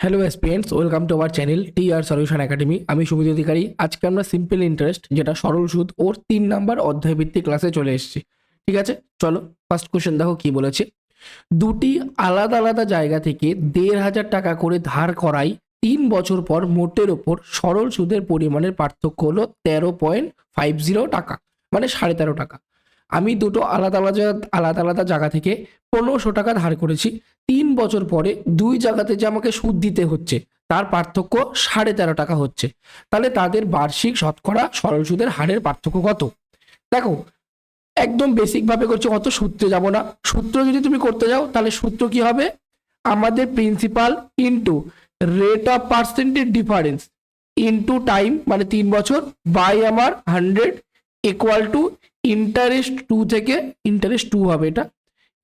Hello aspirants welcome to our channel T R solution academy আমি সুমিত অধিকারী। আজকে আমরা simple interest যেটা সরল সুদ, ওর তিন নাম্বার অধ্যায়ভিত্তিক ক্লাসে চলে এসেছি। ঠিক আছে? চলো ফার্স্ট কোশ্চেন দেখো কি বলেছে। দুটি আলাদা আলাদা জায়গা থেকে দেড় হাজার টাকা করে ধার করাই তিন বছর পর মোটের ওপর সরল সুদের পরিমাণের পার্থক্য হলো তেরো পয়েন্ট ফাইভ জিরো টাকা মানে সাড়ে তেরো টাকা। আমি দুটো আলাদা আলাদা আলাদা আলাদা জায়গা থেকে পনেরোশো টাকা ধার করেছি। তিন বছর পরে দুই জায়গাতে যে আমাকে সুদ দিতে হচ্ছে, তার পার্থক্য সাড়ে তেরো টাকা হচ্ছে। তাহলে তাদের বার্ষিক শতকরা সরল সুদের হারের পার্থক্য কত? দেখো, একদম বেসিক ভাবে করছি, অত সূত্রে যাব না। সূত্র যদি তুমি করতে যাও, তাহলে সূত্র কি হবে? আমাদের principal into rate of percentage difference into time মানে তিন বছর বাই আমার hundred equal to interest two থেকে ইন্টারেস্ট টু হবে এটা।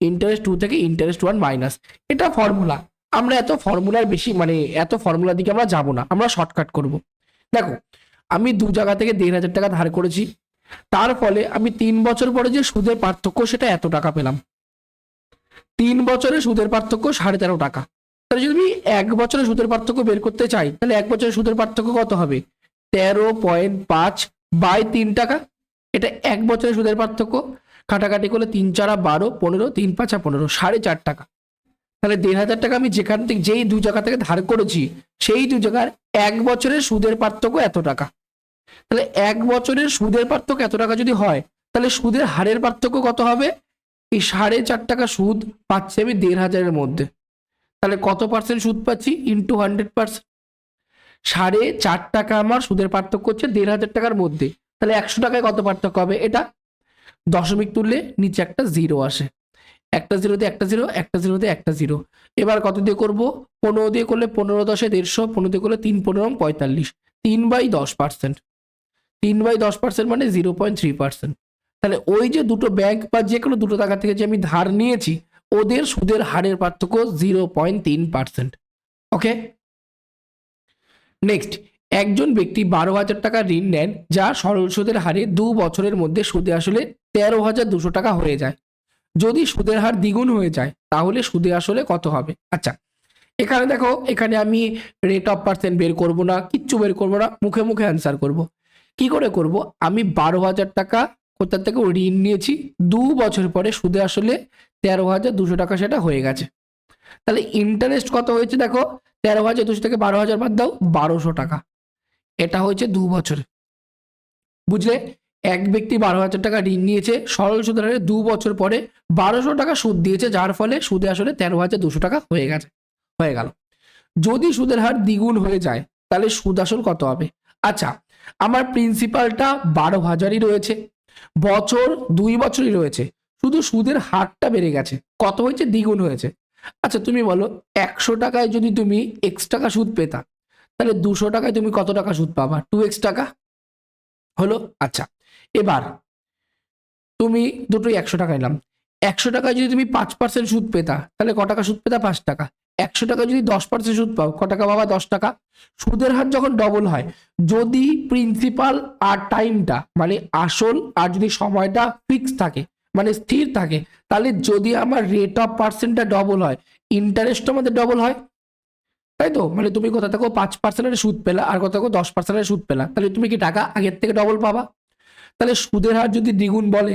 ইন্টারেস্ট টু থেকে ইন্টারেস্ট ওয়ান মাইনাস এটা ফর্মুলা আমরা এত ফর্মুলার বেশি মানে এত ফর্মুলার দিকে আমরা যাব না। আমরা শর্টকাট করব। দেখো, আমি দু জায়গা থেকে দেড় হাজার টাকা ধার করেছি। তার ফলে আমি তিন বছর পরে যে সুদের পার্থক্য, সেটা এত টাকা পেলাম। তিন বছরে সুদের পার্থক্য সাড়ে তেরো টাকা। তাহলে যদি আমি এক বছরে সুদের পার্থক্য বের করতে চাই, তাহলে এক বছরের সুদের পার্থক্য কত হবে? তেরো পয়েন্ট পাঁচ বাই তিন টাকা। এটা এক বছরের সুদের পার্থক্য। কাটাকাটি করলে তিন চারা বারো, পনেরো, তিন পাঁচা পনেরো, সাড়ে চার টাকা। তাহলে দেড় হাজার টাকা আমি যেখান থেকে, যেই দু জায়গা থেকে ধার করেছি, সেই দু জায়গার এক বছরের সুদের পার্থক্য এত টাকা। তাহলে এক বছরের সুদের পার্থক্য এত টাকা যদি হয়, তাহলে সুদের হারের পার্থক্য কত হবে? এই সাড়ে চার টাকা সুদ পাচ্ছি আমি দেড় হাজারের মধ্যে। তাহলে কত পার্সেন্ট সুদ পাচ্ছি? ইন্টু হান্ড্রেড পার্সেন্ট সাড়ে চার টাকা আমার সুদের পার্থক্য হচ্ছে দেড় হাজার টাকার মধ্যে। তাহলে একশো টাকায় কত পার্থক্য হবে? এটা দশমিক তুললে নিচে একটা জিরো আসে। একটা জিরোতে একটা জিরো একটা জিরোতে একটা জিরো এবার কত দিয়ে করব? পনেরো দিয়ে করলে পনেরো দশে দেড়শো, পনেরো দিয়ে করলে তিন পনেরো পঁয়তাল্লিশ। তিন বাই দশ পার্সেন্ট। তিন বাই দশ পার্সেন্ট মানে জিরো পয়েন্ট থ্রি পার্সেন্ট। তাহলে ওই যে দুটো ব্যাংক বা যে কোনো দুটো টাকা থেকে যে আমি ধার নিয়েছি, ওদের সুদের হারের পার্থক্য জিরো পয়েন্ট তিন পার্সেন্ট। ওকে নেক্সট একজন ব্যক্তি বারো হাজার টাকা ঋণ নেন, যা সরল সুদের হারে দু বছরের মধ্যে সুদে আসলে তেরো হাজার দুশো টাকা হয়ে যায়। যদি সুদের হার দ্বিগুণ হয়ে যায়, তাহলে সুদে আসলে কত হবে? আচ্ছা এখানে দেখো, এখানে আমি রেট অফ পার্সেন্ট বের করব না, কিচ্ছু বের করব না, মুখে মুখে অ্যান্সার করব। কি করে করব? আমি বারো হাজার টাকা কোথা থেকে ঋণ নিয়েছি, দু বছর পরে সুদে আসলে তেরো হাজার দুশো টাকা সেটা হয়ে গেছে। তাহলে ইন্টারেস্ট কত হয়েছে দেখো, তেরো হাজার দুশো থেকে বারো হাজার বাদ দাও, বারোশো টাকা। এটা হয়েছে দু বছরে। বুঝলে? এক ব্যক্তি বারো হাজার টাকা ঋণ নিয়েছে, সরল সুদের হারে দু বছর পরে বারোশো টাকা সুদ দিয়েছে, যার ফলে সুদে আসলে তেরো হাজার দুশো টাকা হয়ে গেছে, হয়ে গেল। যদি সুদের হার দ্বিগুণ হয়ে যায়, তাহলে সুদ আসল কত হবে? আচ্ছা আমার প্রিন্সিপালটা বারো হাজারই রয়েছে, বছর দুই বছরই রয়েছে, শুধু সুদের হারটা বেড়ে গেছে, কত হয়েছে? দ্বিগুণ হয়েছে। আচ্ছা তুমি বলো, একশো টাকায় যদি তুমি এক্স টাকা সুদ পেতা তাহলে দুশো টাকায় তুমি কত টাকা সুদ পাবা? টু এক্স টাকা? হলো? আচ্ছা এবার তুমি দুটোই একশো টাকা নিলাম। একশো টাকায় যদি তুমি পাঁচ পার্সেন্ট সুদ পেতা, তাহলে ক টাকা সুদ পেতা? পাঁচ টাকা। একশো টাকা যদি দশ পার্সেন্ট সুদ পাও, ক টাকা পাবা? দশ টাকা। সুদের হার যখন ডবল হয়, যদি প্রিন্সিপাল আর টাইমটা মানে আসল আর যদি সময়টা ফিক্স থাকে মানে স্থির থাকে, তাহলে যদি আমার রেট অফ পার্সেন্টটা ডবল হয় ইন্টারেস্ট আমাদের ডবল হয় তাই তো? মানে তুমি কোথা থেকে পাঁচ পার্সেন্টের সুদ পেলা, আর কোথা থেকে দশ পার্সেন্টের সুদ পেলা। তাহলে তুমি কি টাকা আগের থেকে ডবল পাবা? তাহলে সুদের হার যদি দ্বিগুণ বলে,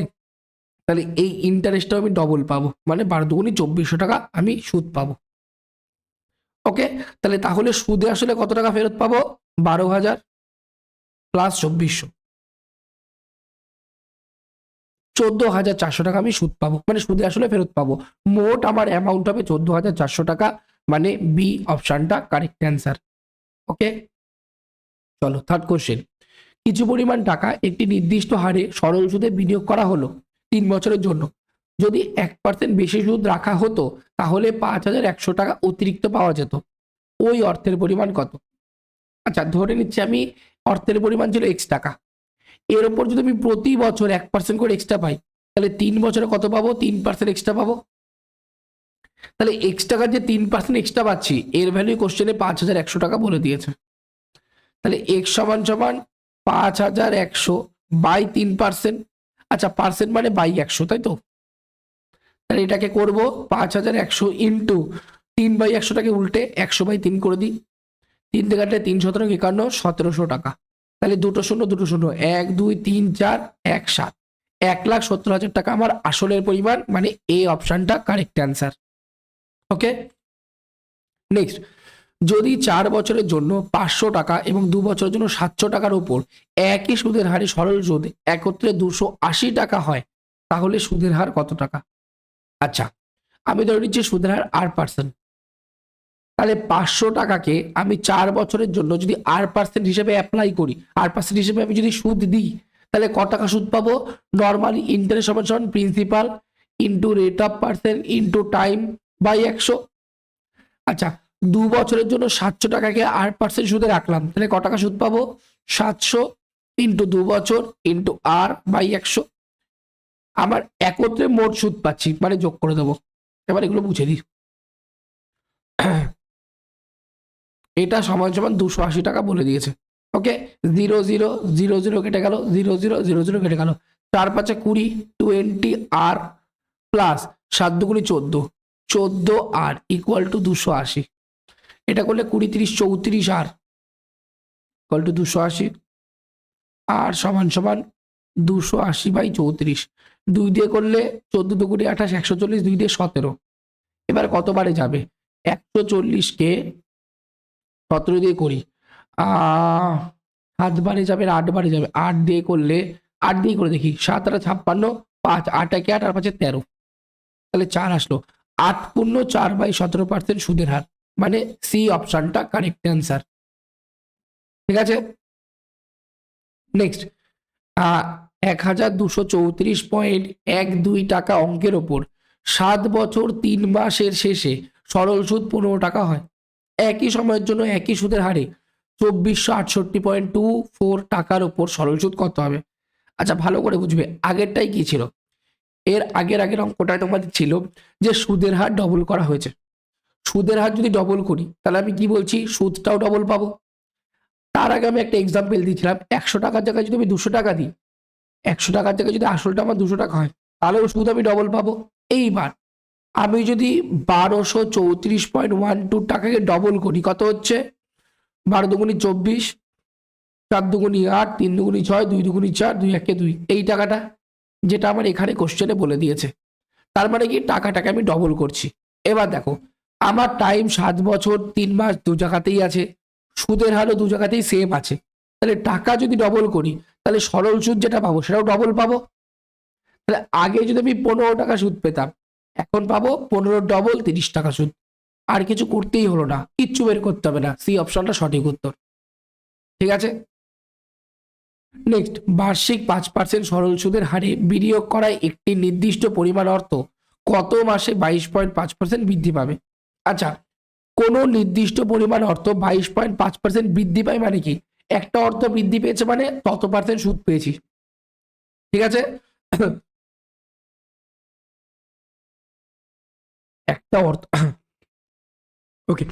তাহলে এই ইন্টারেস্টটাও আমি ডবল পাবো। মানে বারো দুগুণি চব্বিশশো টাকা আমি সুদ পাবো। ওকে তাহলে তাহলে সুদে আসলে কত টাকা ফেরত পাবো? বারো হাজার প্লাস চব্বিশশো। চোদ্দ হাজার চারশো টাকা আমি সুদ পাবো। মানে সুদে আসলে ফেরত পাবো। মোট আমার অ্যামাউন্ট হবে চোদ্দ হাজার চারশো টাকা। মানে বি অপশনটা কারেক্ট অ্যান্সার ওকে চলো থার্ড কোশ্চেন কিছু পরিমাণ টাকা একটি নির্দিষ্ট হারে সরল সুদে বিনিয়োগ করা হলো তিন বছরের জন্য। যদি এক পার্সেন্ট বেশি সুদ রাখা হতো, তাহলে পাঁচ হাজার একশো টাকা অতিরিক্ত পাওয়া যেত। ওই অর্থের পরিমাণ কত? আচ্ছা ধরে নিচ্ছি আমি অর্থের পরিমাণ ছিল এক্স টাকা। এর ওপর যদি আমি প্রতি বছর এক পার্সেন্ট করে এক্সট্রা পাই, তাহলে তিন বছরে কত পাবো? তিন পার্সেন্ট এক্সট্রা পাবো। তাহলে এক্স টাকার যে তিন পার্সেন্ট এক্সট্রা পাচ্ছি, এর ভ্যালু কোশ্চেনে পাঁচ হাজার একশো টাকা বলে দিয়েছে। তাহলে এক্স সমান সমান পাঁচ হাজার একশো বাই তিন পার্সেন্ট আচ্ছা পার্সেন্ট মানে বাই একশো, তাই তো? তাহলে এটাকে করব পাঁচ হাজার একশো ইন্টু তিন বাই একশোটাকে উল্টে একশো বাই তিন করে দিই। তিন থেকে কাটলে তিন সতেরো একান্ন, সতেরোশো টাকা। তাহলে দুটো শূন্য দুটো শূন্য, এক, দুই, তিন, চার, এক, সাত। এক লাখ সত্তর হাজার টাকা আমার আসলের পরিমাণ মানে এই অপশানটা কারেক্ট অ্যান্সার ওকে নেক্সট যদি চার বছরের জন্য পাঁচশো টাকা এবং দু বছরের জন্য সাতশো টাকার উপর একই সুদের হারে সরল সুদ একত্রে দুশো আশি টাকা হয়, তাহলে সুদের হার কত টাকা? আচ্ছা আমি ধরে নিচ্ছি সুদের হার আট পার্সেন্ট তাহলে পাঁচশো টাকাকে আমি চার বছরের জন্য যদি আট পার্সেন্ট হিসেবে অ্যাপ্লাই করি আট পার্সেন্ট হিসেবে আমি যদি সুদ দিই, তাহলে ক টাকা সুদ পাবো? নর্মালি ইন্টারেস্ট সমান principal into rate of percent into time by একশো। আচ্ছা দু বছরের জন্য সাতশো টাকাকে আট পার্সেন্ট সুদে রাখলাম। তাহলে ক টাকা সুদ পাবো? সাতশো ইন্টু দু বছর ইন্টু আর বাই একশো। আমার একত্রে মোট সুদ পাচ্ছি মানে যোগ করে দেবো। এবার এগুলো বুঝে দিই। এটা সমান সমান দুশো আশি টাকা বলে দিয়েছে। Okay? Zero zero zero zero কেটে গেল, জিরো জিরো জিরো জিরো কেটে গেল। চার পাঁচে কুড়ি, টোয়েন্টি আর প্লাস সাত দুগুনি চোদ্দ। চোদ্দ আর ইকুয়াল টু দুশো আশি। এটা করলে কুড়ি তিরিশ চৌত্রিশ আর ইকুয়াল টু দুশো আশি। আর সমান সমান দুশো আশি বাই চৌত্রিশ। দুই দিয়ে করলে চোদ্দ দু কুড়ি আঠাশ একশো চল্লিশ, দুই দিয়ে সতেরো। এবার কতবারে যাবে? একশো চল্লিশকে সতেরো দিয়ে করি। সাত বারে যাবে আট বারে যাবে। আট দিয়ে করলে, আট দিয়ে করে দেখি সাত আটা ছাপ্পান্ন, পাঁচ, আট, একে আট, আর পাঁচে তেরো। তাহলে চার আসলো। আট পূর্ণ চার বাই সতেরো পার্সেন্ট সুদের হার। মানে সি অপশনটা কারেক্ট অ্যান্সার ঠিক আছে? নেক্সট এক হাজার দুশো চৌত্রিশ পয়েন্ট এক দুই টাকা অঙ্কের ওপর সাত বছর তিন মাসের শেষে সরল সুদ পনেরো টাকা হয়। একই সময়ের জন্য একই সুদের হারে চব্বিশশো আটষট্টি পয়েন্ট টু ফোর টাকার ওপর সরল সুদ কত হবে? আচ্ছা ভালো করে বুঝবে। আগেরটাই কি ছিল? এর আগের আগের অঙ্কটা তোমাদের ছিল যে সুদের হার ডবল করা হয়েছে। সুদের হার যদি ডবল করি, তাহলে আমি কি বলছি? সুদটাও ডবল পাবো। তার আগে আমি একটা এক্সাম্পল দিয়েছিলাম, একশো টাকার জায়গায় যদি আমি দুশো টাকা দিই, একশো টাকার জায়গায় যদি আসলটা আমার দুশো টাকা হয়, তাহলেও সুদ আমি ডবল পাবো। এইবার আমি যদি বারোশো চৌত্রিশ পয়েন্ট ওয়ান টু টাকাকে ডবল করি, কত হচ্ছে? বারো দুগুনি চব্বিশ, চার দুগুনি আট, তিন দুগুনি ছয়, দুই দুগুনি চার, দুই একে দুই। এই টাকাটা যেটা আমার এখানে কোশ্চেনে বলে দিয়েছে। তার মানে কি? টাকাটাকে আমি ডবল করছি। এবার দেখো, আমার টাইম সাত বছর, তিন মাস দু জায়গাতেই আছে। সুদের হারও দু জায়গাতেই সেম আছে। তাহলে টাকা যদি ডবল করি, তাহলে সরল সুদ যেটা পাবো, সেটাও ডবল পাবো। তাহলে আগে যদি আমি পনেরো টাকা সুদ পেতাম, এখন পাবো পনেরো ডবল তিরিশ টাকা সুদ। আর কিছু করতেই হলো না। কিচ্ছু বের করতে হবে না। সি অপশনটা সঠিক উত্তর। ঠিক আছে? নেক্সট বার্ষিক পাঁচ পার্সেন্ট সরল সুদের হারে বিনিয়োগ করায় একটি নির্দিষ্ট পরিমাণ অর্থ কত মাসে বাইশ পয়েন্ট পাঁচ পার্সেন্ট বৃদ্ধি পাবে? আচ্ছা কোনো নির্দিষ্ট পরিমাণ অর্থ বাইশ পয়েন্ট পাঁচ পার্সেন্ট বৃদ্ধি পায় মানে কি? একটা অর্থ বৃদ্ধি পেয়েছে মানে তত পার্সেন্ট সুদ পেয়েছি। ঠিক আছে? একটা অর্থ ওকে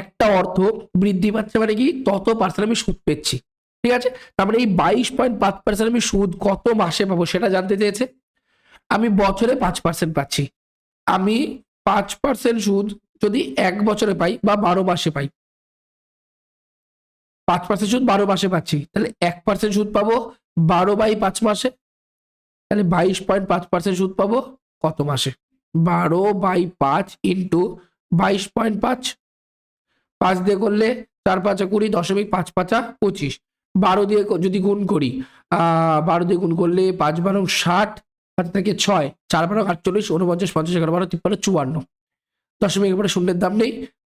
একটা অর্থ বৃদ্ধি পাচ্ছে মানে কি? তত পার্সেন্ট আমি সুদ পেয়েছি। ঠিক আছে? তার মানে এই বাইশ পয়েন্ট পাঁচ পার্সেন্ট আমি সুদ কত মাসে পাবো সেটা জানতে চেয়েছে। আমি বছরে পাঁচ পার্সেন্ট পাচ্ছি। আমি পাঁচ পার্সেন্ট সুদ যদি এক বছরে পাই বা বারো মাসে পাই। পাঁচ পার্সেন্ট সুদ বারো মাসে পাচ্ছি। তাহলে এক পার্সেন্ট সুদ পাবো বারো বাই পাঁচ মাসে। তাহলে বাইশ পয়েন্ট পাঁচ পার্সেন্ট সুদ পাবো কত মাসে? বারো বাই পাঁচ ইন্টু বাইশ পয়েন্ট পাঁচ। পাঁচ দিয়ে করলে চার পাঁচা কুড়ি দশমিক পাঁচ পাঁচা পঁচিশ। বারো দিয়ে যদি গুণ করি বারো দিয়ে গুণ করলে পাঁচ বারো ষাট থেকে ছয়, চার বারো আটচল্লিশ উনপঞ্চাশ পঞ্চাশ, এগারো, বারো, তিপ্পান্ন, চুয়ান্ন। দশমিক পরে শূন্যের দাম নেই,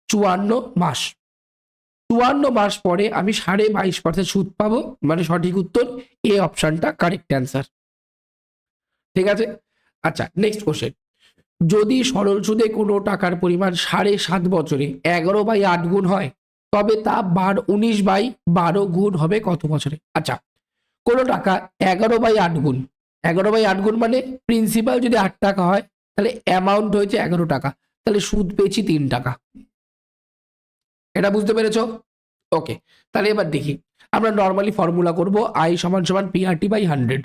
চুয়ান্ন মাস। চুয়ান্ন মাস পরে আমি সাড়ে বাইশ পার্সেন্ট সুদ পাবো মানে সঠিক উত্তর, এ অপশনটা কারেক্ট অ্যান্সার ঠিক আছে? আচ্ছা নেক্সট কোশ্চেন যদি সরল সুদে কোনো টাকার পরিমাণ সাড়ে সাত বছরে এগারো বাই আট গুণ হয় তবে তা বার উনিশ বাই বারো গুণ হবে কত বছরে? আচ্ছা কোনো টাকা এগারো বাই আট গুণ। এগারো বাই আট গুণ মানে প্রিন্সিপাল যদি আট টাকা হয়, তাহলে অ্যামাউন্ট হয়েছে এগারো টাকা। তাহলে সুদ পেয়েছি তিন টাকা। এটা বুঝতে পেরেছ? ওকে তাহলে এবার দেখি। আমরা নর্মালি ফর্মুলা করব আই সমান সমান পিআরটি বাই হান্ড্রেড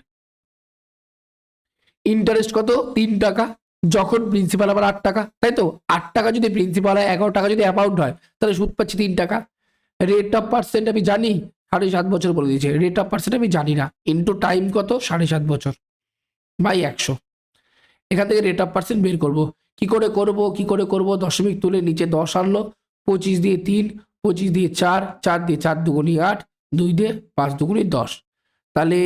ইন্টারেস্ট কত? তিন টাকা। যখন প্রিন্সিপাল আবার আট টাকা, তাই তো? আট টাকা যদি প্রিন্সিপাল হয়, এগারো টাকা যদি অ্যামাউন্ট হয়, তাহলে সুদ পাচ্ছি তিন টাকা। রেট অফ পার্সেন্ট আমি জানি, সাড়ে সাত বছর বলে দিয়েছে। রেট অফ পার্সেন্ট আমি জানি না। ইন্টু টাইম কত? সাড়ে সাত বছর। বাই একশো। এখান থেকে রেট অফ পার্সেন্ট বের করব। কি করে করব? কি করে করব? দশমিক তুলে নিচে দশ আনলো। পঁচিশ দিয়ে তিন, পঁচিশ দিয়ে চার চার দিয়ে চার দুগুনি আট, দুই দিয়ে পাঁচ দুগুনি দশ। তাহলে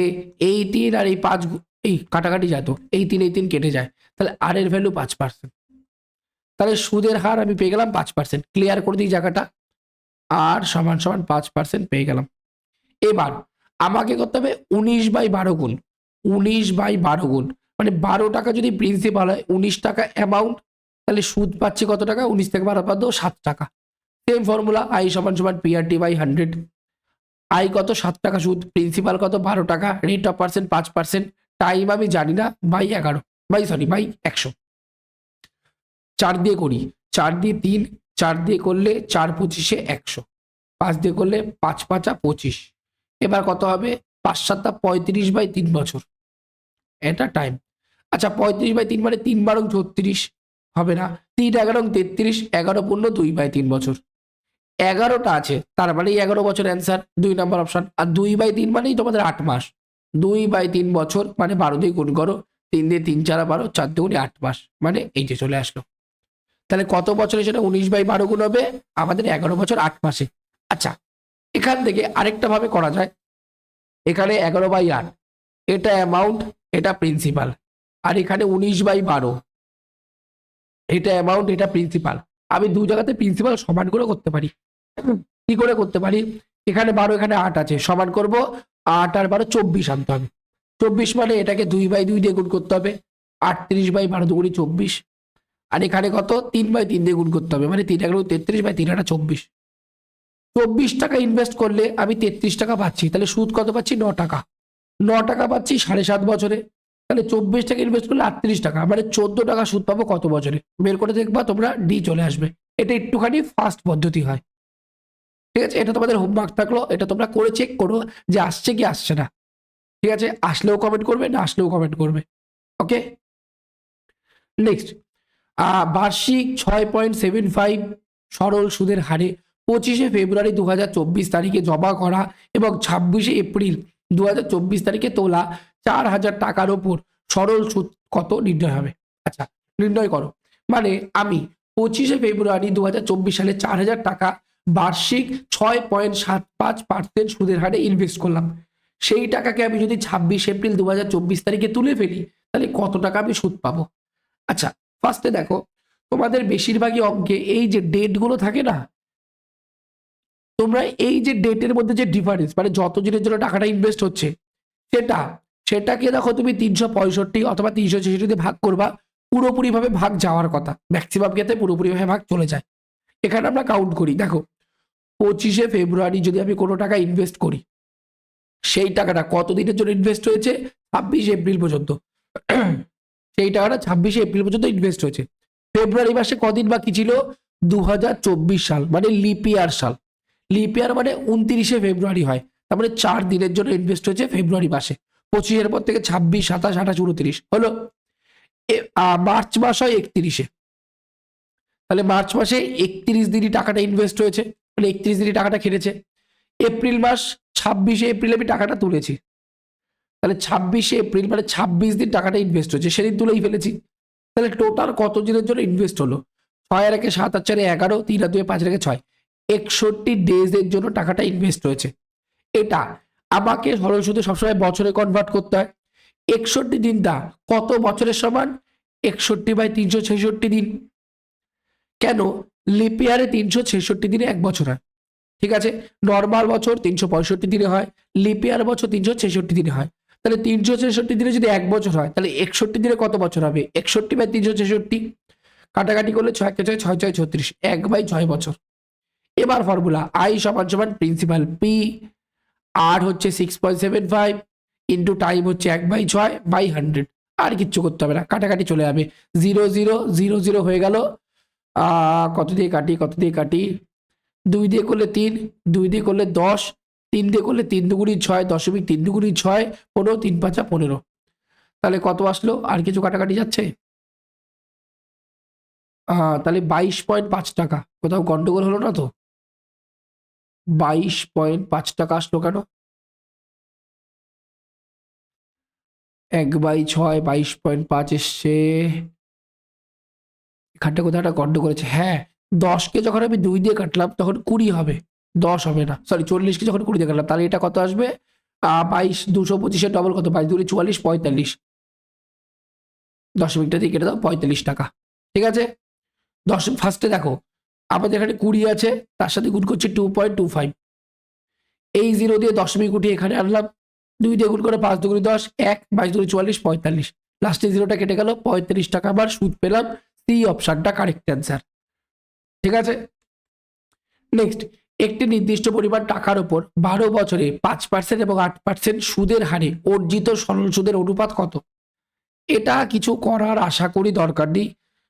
এই তিন আর এই পাঁচ এই কাটাকাটি যায় তো, এই তিন এই তিন কেটে যায়। তাহলে আর এর ভ্যালু পাঁচ পার্সেন্ট তাহলে সুদের হার আমি পেয়ে গেলাম পাঁচ পার্সেন্ট ক্লিয়ার করে দিই জায়গাটা। আর সমান সমান পাঁচ পার্সেন্ট পেয়ে গেলাম। এবার আমাকে করতে হবে উনিশ বাই বারো গুণ। উনিশ বাই বারো গুণ। মানে বারো টাকা যদি প্রিন্সিপাল হয়, উনিশ টাকা অ্যামাউন্ট তাহলে সুদ পাচ্ছি কত টাকা? উনিশ থেকে বারো পাচ্ছ সাত টাকা। সেম ফর্মুলা আই সমান সমান পিআরটি বাই হান্ড্রেড আই কত? সাত টাকা সুদ। প্রিন্সিপাল কত? বারো টাকা। রেট অফ পার্সেন্ট পাঁচ পার্সেন্ট টাইম আমি জানি না, বাই এগারো, বাই সরি বাই একশো। চার দিয়ে করি চার দিয়ে তিন, চার দিয়ে করলে চার পঁচিশে একশো। পাঁচ দিয়ে করলে পাঁচ পাঁচা পঁচিশ। এবার কত হবে? পাঁচ সাতটা পঁয়ত্রিশ বাই তিন বছর। এটা টাইম আচ্ছা পঁয়ত্রিশ বাই তিন মানে তিন বারং ছত্রিশ হবে না। তিন এগারো তেত্রিশ, এগারো পূর্ণ দুই বাই তিন বছর। এগারোটা আছে, তার মানে এগারো বছর অ্যান্সার দুই নম্বর অপশান আর দুই বাই তিন মানেই তোমাদের আট মাস। দুই বাই তিন বছর মানে বারো দিয়ে গুণ করো, তিন দিয়ে তিন চারা বারো, চার দুগুণে আট মাস মানে এই যে চলে আসলো। তাহলে কত বছরে সেটা উনিশ বাই বারো গুণ হবে? আমাদের এগারো বছর আট মাসে। আচ্ছা এখান থেকে আরেকটা ভাবে করা যায়। এখানে এগারো বাই আট, এটা অ্যামাউন্ট এটা প্রিন্সিপাল আর এখানে উনিশ বাই বারো, এটা অ্যামাউন্ট এটা প্রিন্সিপাল আমি দু জায়গাতে প্রিন্সিপাল সমান করে করতে পারি। কি করে করতে পারি? এখানে বারো, এখানে আট আছে, সমান করব আট আর বারো, চব্বিশ আনতে হবে। চব্বিশ মানে এটাকে দুই বাই দুই দিয়ে গুণ করতে হবে। আটত্রিশ বাই বারো দুগুণি চব্বিশ। আর এখানে কত? তিন বাই তিন দিয়ে গুণ করতে হবে। মানে তিন এগারো তেত্রিশ বাই তিন একটা চব্বিশ। চব্বিশ টাকা ইনভেস্ট করলে আমি তেত্রিশ টাকা পাচ্ছি। তাহলে সুদ কত পাচ্ছি? ন টাকা। ন টাকা পাচ্ছি সাড়ে সাত বছরে। তাহলে চব্বিশ টাকা ইনভেস্ট করলে আটত্রিশ টাকা। মানে চোদ্দ টাকা সুদ পাবো কত বছরে? বের করে দেখবা তোমরা, ডি চলে আসবে। এটা একটুখানি ফাস্ট পদ্ধতি হয়। ঠিক আছে? এটা তোমাদের হোমওয়ার্ক থাকল। এটা তোমরা করে চেক করো যে আসছে কি আসছে না। ঠিক আছে? আসলেও কমেন্ট করবে, না আসলেও কমেন্ট করবে। ওকে নেক্সট বার্ষিক ছয় পয়েন্ট সেভেন ফাইভ সরল সুদের হারে পঁচিশে ফেব্রুয়ারি দু হাজার চব্বিশ তারিখে জমা করা এবং ছাব্বিশে এপ্রিল দু হাজার চব্বিশ তারিখে তোলা চার হাজার টাকার ওপর সরল সুদ কত নির্ণয় হবে? আচ্ছা নির্ণয় করো। মানে আমি পঁচিশে ফেব্রুয়ারি দু হাজার চব্বিশ সালে চার হাজার টাকা বার্ষিক ছয় পয়েন্ট সাত পাঁচ পার্সেন্ট সুদের হারে ইনভেস্ট করলাম। সেই টাকাকে আমি যদি ছাব্বিশ এপ্রিল দুহাজার চব্বিশ তারিখে তুলে ফেলি, তাহলে কত টাকা আমি সুদ পাবো? আচ্ছা ফার্স্টে দেখো, তোমাদের বেশিরভাগই অঙ্কে এই যে ডেটগুলো থাকে না, তোমরা এই যে ডেটের মধ্যে যে ডিফারেন্স মানে যত দিনের জন্য টাকাটা ইনভেস্ট হচ্ছে, সেটা, সেটাকে দেখো তুমি তিনশো পঁয়ষট্টি অথবা তিনশো ছেষট্টিতে ভাগ করবা, পুরোপুরিভাবে ভাগ যাওয়ার কথা। ম্যাক্সিমাম ক্ষেত্রে পুরোপুরিভাবে ভাগ চলে যায়। এখানে আমরা কাউন্ট করি। দেখো, পঁচিশে ফেব্রুয়ারি যদি আমি কোনো টাকা ইনভেস্ট করি, সেই টাকাটা কত দিনের জন্য ইনভেস্ট হয়েছে? ছাব্বিশে এপ্রিল পর্যন্ত। সেই টাকাটা ছাব্বিশে এপ্রিল পর্যন্ত ইনভেস্ট হয়েছে। ফেব্রুয়ারি মাসে কদিন বাকি ছিল? দু হাজার চব্বিশ সাল মানে লিপিয়ার সাল। লিপিয়ার মানে উনত্রিশে ফেব্রুয়ারি হয়। তার মানে চার দিনের জন্য ইনভেস্ট হয়েছে ফেব্রুয়ারি মাসে। পঁচিশের পর থেকে ছাব্বিশ, সাতাশ, আঠাশ, উনত্রিশ, হলো? মার্চ মাস হয় একত্রিশে। তাহলে মার্চ মাসে একত্রিশ দিনই টাকাটা ইনভেস্ট হয়েছে। মানে একত্রিশ দিনই টাকাটা কেটেছে এপ্রিল মাস ছাব্বিশে এপ্রিল আমি টাকাটা তুলেছি। তাহলে ছাব্বিশে এপ্রিল মানে ছাব্বিশ দিন টাকাটা ইনভেস্ট হয়েছে। সেদিন তুলেই ফেলেছি। তাহলে টোটাল কত দিনের জন্য ইনভেস্ট হলো? ছয় আর একে সাত আর চারে এগারো, তিন আর দুই পাঁচ রেখে ছয়। একষট্টি ডেজের জন্য টাকাটা ইনভেস্ট হয়েছে। এটা আমাকে সুদে সবসময় বছরে কনভার্ট করতে হয়। একষট্টি দিনটা কত বছরের সমান? একষট্টি বাই তিনশো ছেষট্টি দিন। কেন? লিপিয়ারে তিনশো ছেষট্টি দিনে এক বছর হয়। ঠিক আছে? নর্মাল বছর তিনশো পঁয়ষট্টি দিনে হয় লিপিয়ার বছর তিনশো ছেষট্টি দিনে হয়। তাহলে তিনশো ছেষট্টি দিনে যদি এক বছর হয়, তাহলে একষট্টি দিনে কত বছর হবে? একষট্টি বাই তিনশো ছেষট্টি কাটাকাটি করলে ছয় ছয় ছয় ছয় ছত্রিশ, এক বাই ছয় বছর। এবার ফর্মুলা আই সমান সমান প্রিন্সিপাল পি আর হচ্ছে six point seven five into time হচ্ছে এক বাই ছয় বাই হান্ড্রেড আর কিচ্ছু করতে হবে না, কাটাকাটি চলে যাবে। জিরো জিরো জিরো জিরো হয়ে গেল কত দিয়ে কাটি, কত দিয়ে কাটি? দুই দিয়ে করলে তিন, দুই দিয়ে করলে দশ, তিন দিয়ে করলে তিন দুগুণি ছয়, দশমিক তিন দুগুণি ছয়, পনেরো, তিন পাঁচা পনেরো। তাহলে কত আসলো? আর কিছু কাটাকাটি যাচ্ছে? তাহলে বাইশ পয়েন্ট পাঁচ টাকা। কোথাও গন্ডগোল হলো না তো? বাইশ পয়েন্ট পাঁচ টাকা আসলো কেন? এক বাই ছয় বাইশ পয়েন্ট পাঁচ এসছে। এখানটা কোথাও একটা গন্ড করেছে। হ্যাঁ দশকে যখন আমি দুই দিয়ে কাটলাম, তখন কুড়ি হবে। দশ হবে না। সরি চল্লিশকে যখন কুড়ি দিয়ে কাটলাম, তাহলে এটা কত আসবে? বাইশ, দুশো পঁচিশের ডবল কত? বাইশ দুই চুয়াল্লিশ, পঁয়তাল্লিশ। দশমিকটা দিয়ে কেটে দাও, পঁয়তাল্লিশ টাকা। ঠিক আছে? দশ ফার্স্টে দেখো, আমাদের এখানে কুড়ি আছে, তার সাথে গুণ করছি টু পয়েন্ট টু ফাইভ এই জিরো দিয়ে দশমিক উঠিয়ে এখানে আনলাম। দুই দিয়ে গুণ করে পাঁচ দুগুণি দশ, এক, বাইশ দুগুণি চুয়াল্লিশ, পঁয়তাল্লিশ। লাস্টে জিরোটা কেটে গেল পঁয়ত্রিশ টাকা আবার সুদ পেলাম। সি অপশনটা কারেক্ট অ্যান্সার ঠিক আছে? নেক্সট একটি নির্দিষ্ট পরিমাণ টাকার উপর বারো বছরে পাঁচ পার্সেন্ট এবং আট পার্সেন্ট সুদের হারে অর্জিত সরল সুদের অনুপাত কত? এটা কিছু করার আশা করি দরকার নেই।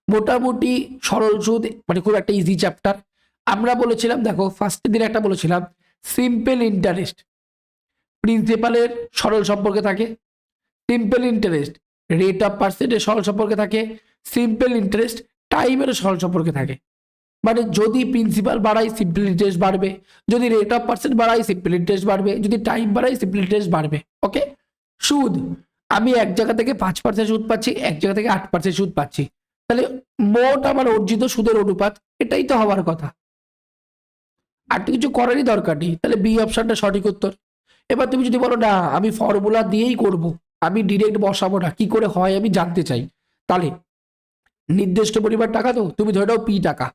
মোটামুটি সরল সুদ মানে খুব একটা ইজি চ্যাপ্টার আমরা বলেছিলাম, দেখো ফার্স্ট দিন একটা বলেছিলাম সিম্পল ইন্টারেস্ট প্রিন্সিপালের সরল সম্পর্কে থাকে। সিম্পল ইন্টারেস্ট রেট অফ পার্সেন্টের সরল সম্পর্কে থাকে। সিম্পল ইন্টারেস্ট টাইমেরও সরল সম্পর্কে থাকে। মানে যদি প্রিন্সিপাল বাড়াই সিম্পল ইন্টারেস্ট বাড়বে। যদি রেট অফ পার্সেন্ট বাড়াই সিম্পল ইন্টারেস্ট বাড়বে। যদি টাইম বাড়াই সিম্পল ইন্টারেস্ট বাড়বে। ওকে সুদ। আমি এক জায়গা থেকে পাঁচ পার্সেন্ট সুদ পাচ্ছি, এক জায়গা থেকে আট পার্সেন্ট সুদ পাচ্ছি। তাহলে মোট আমার অর্জিত সুদের অনুপাত, এটাই তো হওয়ার কথা। আর তো কিছু করারই দরকার নেই। তাহলে বি অপশানটা সঠিক উত্তর। এবার তুমি যদি বলো, না, আমি ফর্মুলা দিয়েই করব। আমি ডিরেক্ট বসাবো না। কি করে হয় আমি জানতে চাই। তাহলে নির্দিষ্ট পরিমাণ টাকা তো, তুমি ধরে নাও পি টাকা।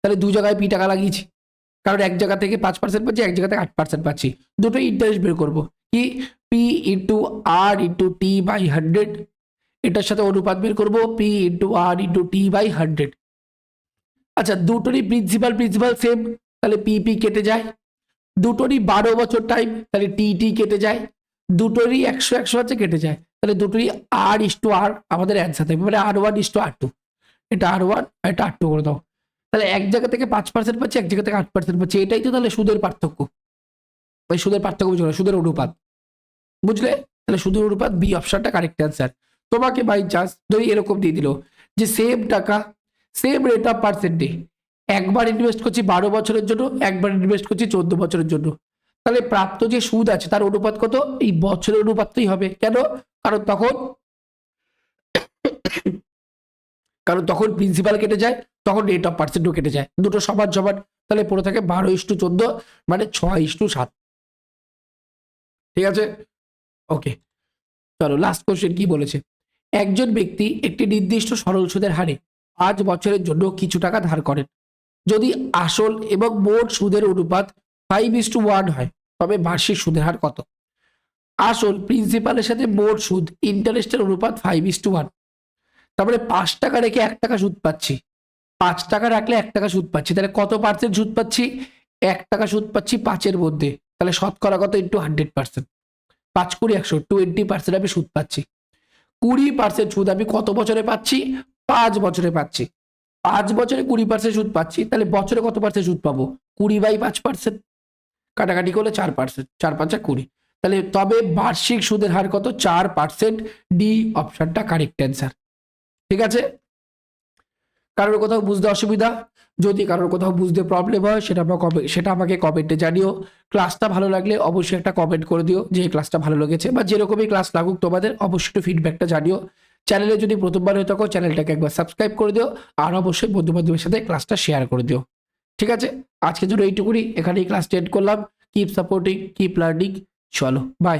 তাহলে দু জায়গায় পি টাকা লাগিয়েছি। কারণ এক জায়গা থেকে পাঁচ পার্সেন্ট পাচ্ছি, এক জায়গা থেকে আট পার্সেন্ট পাচ্ছি। দুটো ইন্টারেস্ট বের করব। কি? P into R into T by hundred এটার সাথে অনুপাত বের করব P into R into T by hundred আচ্ছা দুটোরই প্রিন্সিপাল প্রিন্সিপাল সেম তাহলে পি পি কেটে যায়। দুটোরই বারো বছর টাইম তাহলে টি টি কেটে যায়। দুটোরই একশো একশো আছে কেটে যায়। তাহলে দুটোরই আর ইস টু আর আমাদের অ্যান্সার থাকবে। মানে R one is to R two এটা আর ওয়ান এটা আর টু করে দাও। তাহলে এক জায়গা থেকে পাঁচ পার্সেন্ট পাচ্ছি, এক জায়গা থেকে আট পার্সেন্ট পাচ্ছি। এটাই তো তাহলে সুদের পার্থক্য। ওই সুদের পার্থক্য বুঝলো, সুদের অনুপাত। বুঝলে? তাহলে সুদের অনুপাত বি অপশনটা কারেক্ট অ্যান্সার তোমাকে বাই চান্স যদি এরকম দিয়ে দিল যে সেম টাকা সেম রেট অফ পার্সেন্টে একবার ইনভেস্ট করছি বারো বছরের জন্য, একবার ইনভেস্ট করছি চোদ্দ বছরের জন্য। তাহলে প্রাপ্ত যে সুদ আছে, তার অনুপাত কত? এই বছরের অনুপাতই হবে। কেন? কারণ তখন কারণ তখন প্রিন্সিপাল কেটে যায়, তখন রেট অফ পার্সেন্টও কেটে যায়। দুটো সমান সমান, তাহলে পড়ে থাকে বারো ইস্টু চোদ্দ মানে ছয় ইস্টু সাত। ঠিক আছে? ওকে চলো লাস্ট কোশ্চেন কি বলেছে? একজন ব্যক্তি একটি নির্দিষ্ট সরল সুদের হারে পাঁচ বছরের জন্য কিছু টাকা ধার করেন। যদি আসল এবং মোট সুদের অনুপাত ফাইভ ইস টু ওয়ান হয়, তবে বার্ষিক সুদের হার কত? আসল প্রিন্সিপালের সাথে মোট সুদ ইন্টারেস্টের অনুপাত ফাইভ ইস টু ওয়ান তারপরে পাঁচ টাকা রেখে এক টাকা সুদ পাচ্ছি। পাঁচ টাকা রাখলে এক টাকা সুদ পাচ্ছি। তাহলে কত পার্সেন্ট সুদ পাচ্ছি? এক টাকা সুদ পাচ্ছি পাঁচের মধ্যে। তাহলে শতকরা কত? ইন্টু হান্ড্রেড পার্সেন্ট পাঁচ কুড়ি একশো টোয়েন্টি পার্সেন্ট আমি সুদ পাচ্ছি। কুড়ি পার্সেন্ট সুদ আমি কত বছরে পাচ্ছি? পাঁচ বছরে পাচ্ছি। পাঁচ বছরে কুড়ি পার্সেন্ট সুদ পাচ্ছি, তাহলে বছরে কত পার্সেন্ট সুদ পাবো? কুড়ি বাই পাঁচ পার্সেন্ট কাটাকাটি করলে চার পার্সেন্ট চার পাঁচা কুড়ি। তাহলে তবে বার্ষিক সুদের হার কত? চার পার্সেন্ট ডি অপশনটা কারেক্ট অ্যান্সার ঠিক আছে? কারোর কোথাও বুঝতে অসুবিধা? যদি কারোর কোথাও বুঝতে প্রবলেম হয়, সেটা আমাকে সেটা আমাকে কমেন্টে জানিও। ক্লাসটা ভালো লাগলে অবশ্যই একটা কমেন্ট করে দিও যে ক্লাসটা ভালো লেগেছে বা যেরকমই ক্লাস লাগুক তোমাদের, অবশ্যই একটু ফিডব্যাকটা জানিও। চ্যানেলে যদি প্রথমবার হয়ে থাকো চ্যানেলটাকে একবার সাবস্ক্রাইব করে দিও আর অবশ্যই বন্ধু বান্ধবের সাথে ক্লাসটা শেয়ার করে দিও। ঠিক আছে? আজকের জন্য এইটুকুনি। এখানেই ক্লাস এন্ড করলাম। কিপ সাপোর্টিং কিপ লার্নিং চলো বাই